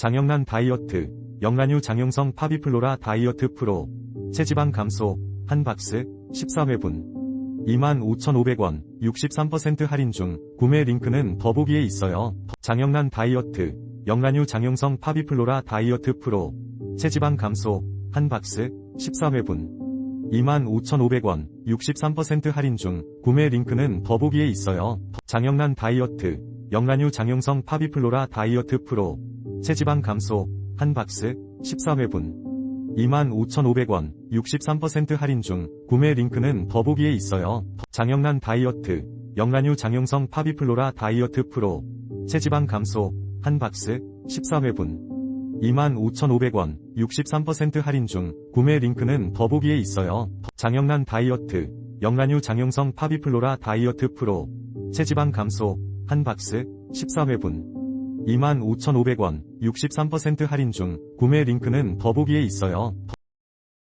장영란 다이어트, 영란유 장용성 파비플로라 다이어트 프로, 체지방 감소, 한 박스, 14회분. 25,500원, 63% 할인 중, 구매 링크는 더보기에 있어요. 장영란 다이어트, 영란유 장용성 파비플로라 다이어트 프로, 체지방 감소, 한 박스, 14회분. 25,500원, 63% 할인 중, 구매 링크는 더보기에 있어요. 장영란 다이어트, 영란유 장용성 파비플로라 다이어트 프로, 체지방 감소, 한 박스, 14회분. 25,500원, 63% 할인 중, 구매 링크는 더보기에 있어요. 장영란 다이어트, 영란유 장용성 파비플로라 다이어트 프로, 체지방 감소, 한 박스, 14회분. 25,500원, 63% 할인 중, 구매 링크는 더보기에 있어요. 장영란 다이어트, 영란유 장용성 파비플로라 다이어트 프로, 체지방 감소, 한 박스, 14회분. 25,500원, 63% 할인 중, 구매 링크는 더보기에 있어요.